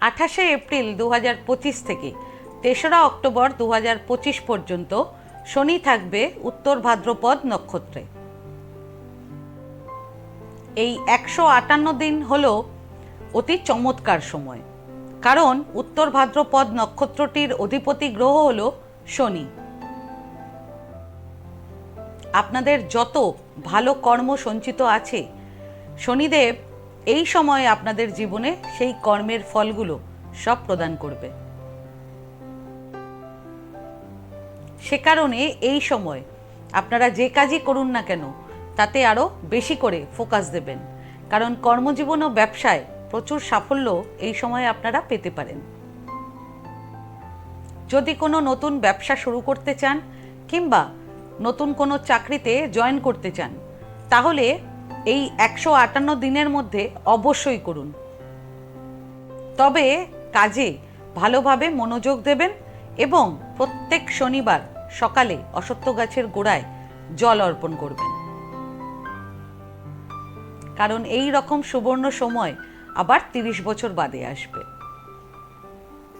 আঠাশে এপ্রিল দু থেকে তেসরা অক্টোবর দু পর্যন্ত শনি থাকবে উত্তর ভাদ্রপদ নক্ষত্রে। এই একশো আটান্ন দিন হল অতি চমৎকার সময়, কারণ উত্তর ভাদ্রপদ নক্ষত্রটির অধিপতি গ্রহ হল শনি। আপনাদের যত ভালো কর্ম সঞ্চিত আছে, শনিদেব এই সময়ে আপনাদের জীবনে সেই কর্মের ফলগুলো সব প্রদান করবে। সে কারণে এই সময় আপনারা যে কাজই করুন না কেন, তাতে আরও বেশি করে ফোকাস দেবেন। কারণ কর্মজীবন ও ব্যবসায় প্রচুর সাফল্য এই সময় আপনারা পেতে পারেন। যদি কোনো নতুন ব্যবসা শুরু করতে চান কিংবা নতুন কোনো চাকরিতে জয়েন করতে চান, তাহলে এই একশো আটান্ন দিনের মধ্যে অবশ্যই করুন। তবে কাজে ভালোভাবে মনোযোগ দেবেন এবং প্রত্যেক শনিবার সকালে অসত্য গাছের গোড়ায় জল অর্পণ করবেন। কারণ এই রকম সুবর্ণ সময় আবার তিরিশ বছর বাদে আসবে।